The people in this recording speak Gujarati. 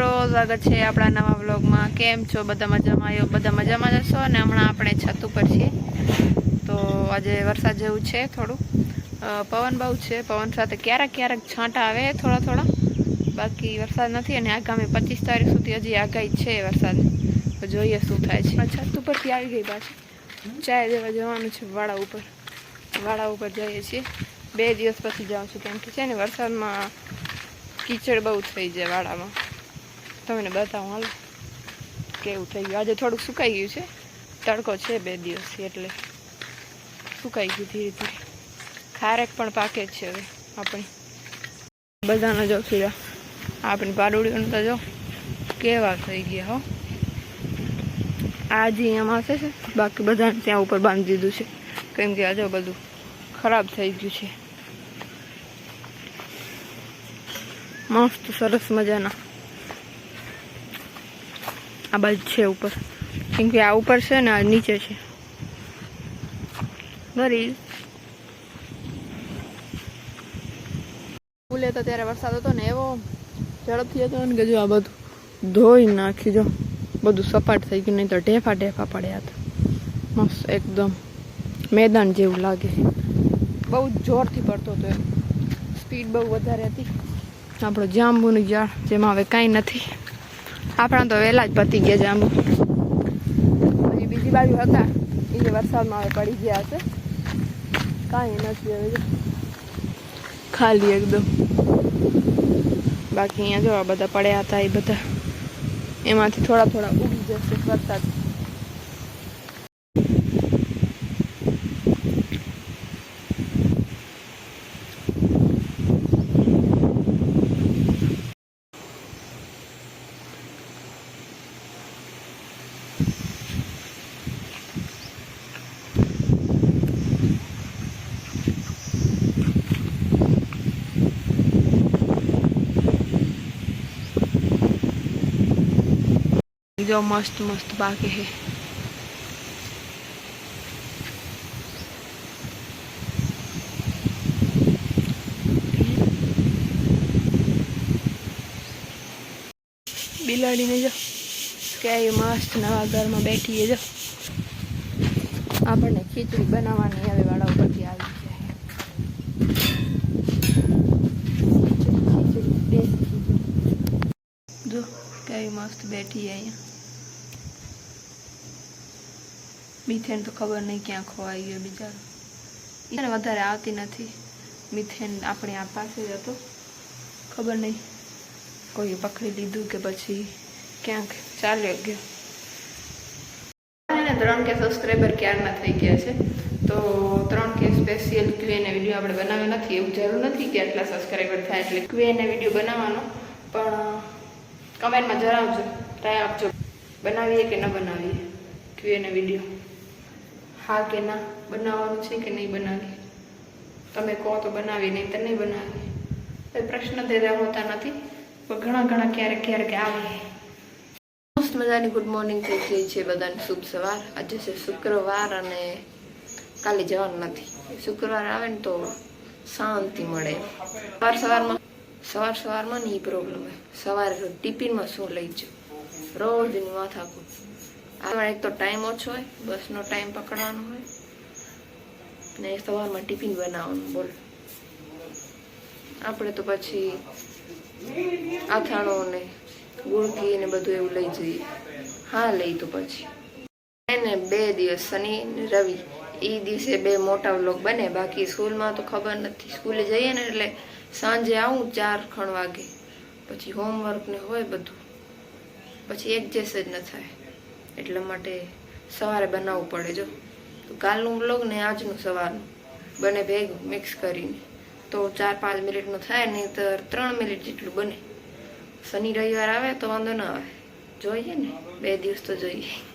મિત્રો, સ્વાગત છે આપણા નવા વ્લોગમાં કેમ છો? બધા મજામાં? આવ્યો બધા મજામાં જશો અને હમણાં આપણે છત ઉપર છીએ. તો આજે વરસાદ જેવું છે થોડું. પવન બહુ છે. પવન સાથે ક્યારેક ક્યારેક છાંટા આવે થોડા થોડા. બાકી વરસાદ નથી અને આગામી પચીસ તારીખ સુધી હજી આગાહી છે વરસાદ. તો જોઈએ શું થાય છે. છત ઉપરથી આવી ગઈ પાછી. ચાય દેવા જવાનું છે વાડા ઉપર. વાડા ઉપર જઈએ છીએ. બે દિવસ પછી જાઉં છું કેમ કે છે ને વરસાદમાં કીચડ બહુ થઈ જાય વાડામાં. તમને બતાવું હાલ. કેવું થઈ ગયું? આજે થોડુંક સુકાઈ ગયું છે. તડકો છે બે દિવસથી એટલે. સુકાઈ ગયું ધીરે ધીરે. ખારેક પણ પાકે જ છે હવે આપણી. બધાનો જો ખીરા. આપણી પાડોળીઓનું તો જો કેવા થઈ ગયા હો. આ જે માસે છે. બાકી બધાને ત્યાં ઉપર બાંધી દીધું છે. કેમ કે આજે બધું ખરાબ થઈ ગયું છે. મસ્ત સરસ મજાના. આ બાજુ છે ઉપર. કેમ કે આ ઉપર છે ને આ નીચે છે. ગરી ફૂલે તો ત્યારે વરસાદ હતો ને એવો ઝડપથી હતો ને કે જો આ બધું ધોઈ નાખી જો. બધું સપાટ થઈ ગયું નહીં તો ઢેફા ઢેફા પડ્યા હતા. મસ્ત એકદમ મેદાન જેવું લાગે. બહુ જોરથી પડતો હતો સ્પીડ બહુ વધારે હતી. આપણો જાંબુનું ઝાડ જેમાં હવે કાંઈ નથી. આપણા તો વહેલા જ પતી ગયા જાંબુ પછી બીજી બાજુ હતા. એ વરસાદમાં હવે પડી ગયા હશે કાંઈ નથી હવે. ખાલી એકદમ. બાકી અહીંયા જો આ બધા પડ્યા હતા એ બધા. એમાંથી થોડા થોડા ઉગી જશે વરસાદ. જો મસ્ત મસ્ત બાકી હે બિલાડીને જો કે મસ્ત નવા ઘરમાં બેઠી જો આપણને ખીચડી બનાવવાની હવે વાળા ઉપરથી આવી છે જો કેવી મસ્ત બેઠી અહીંયા મિથેન તો ખબર નહીં ક્યાં ખોવાઈ ગયો બિચારો. એને વધારે આવતી નથી. મિથેન આપણે આ પાસે જ હતો. ખબર નહીં. કોઈ પકડી લીધું કે પછી ક્યાંક ચાલ્યો ગયો. એને ત્રણ કે સબસ્ક્રાઈબર ક્યારના થઈ ગયા છે? તો ત્રણ કે સ્પેશિયલ ક્યુએને વીડિયો આપણે બનાવ્યો નથી. એવું જરૂર નથી કે આટલા સબસ્ક્રાઈબર થાય એટલે ક્યુએને વીડિયો બનાવવાનો. પણ કમેન્ટમાં જણાવજો. ટ્રાય આપજો. બનાવીએ કે ન બનાવીએ ક્યુએને વીડિયો હા કે ના બનાવવાનું છે કે નહીં બનાવીએ? તમે કહો તો બનાવી નહીં તો નહીં બનાવીએ. એ પ્રશ્ન તેરા હોતા નથી, પણ ઘણા ઘણા ક્યારેક ક્યારેક આવે. મસ્ત મજાની ગુડ મોર્નિંગ થઈ ગઈ છે બધાને. શુભ સવાર. આજે છે શુક્રવાર અને કાલે જવાનું નથી. શુક્રવાર આવે ને તો શાંતિ મળે. સવાર સવારમાં સવાર સવારમાં નહીં પ્રોબ્લેમ હોય સવારે ટિફિનમાં શું લઈ જાઉં રોજની માથાકૂટ. આમાં એક તો ટાઈમ ઓછો હોય, બસનો ટાઈમ પકડવાનો હોય ને સવારમાં ટિફિન બનાવવાનું, બોલ. આપણે તો પછી અથાણો ને ગુળકી ને બધું એવું લઈ જઈએ. હા, લઈ તો પછી. એને બે દિવસ, શનિ રવિ એ દિવસે બે મોટા વ્લોગ બને, બાકી સ્કૂલમાં તો ખબર નથી. સ્કૂલે જઈએ ને એટલે સાંજે આવું ચાર ખણ વાગે. પછી હોમવર્ક ને હોય બધું. પછી એડજસ્ટ જ ન થાય. એટલા માટે સવારે બનાવવું પડે જો. તો કાલનું બ્લોગ ને આજનું સવારનું. બને ભેગું મિક્સ કરીને. તો ચાર પાંચ મિનિટનું થાય નહીં તો ત્રણ મિનિટ જેટલું બને. શનિ રવિવાર આવે તો વાંધો ના આવે. જોઈએ ને. બે દિવસ તો જોઈએ.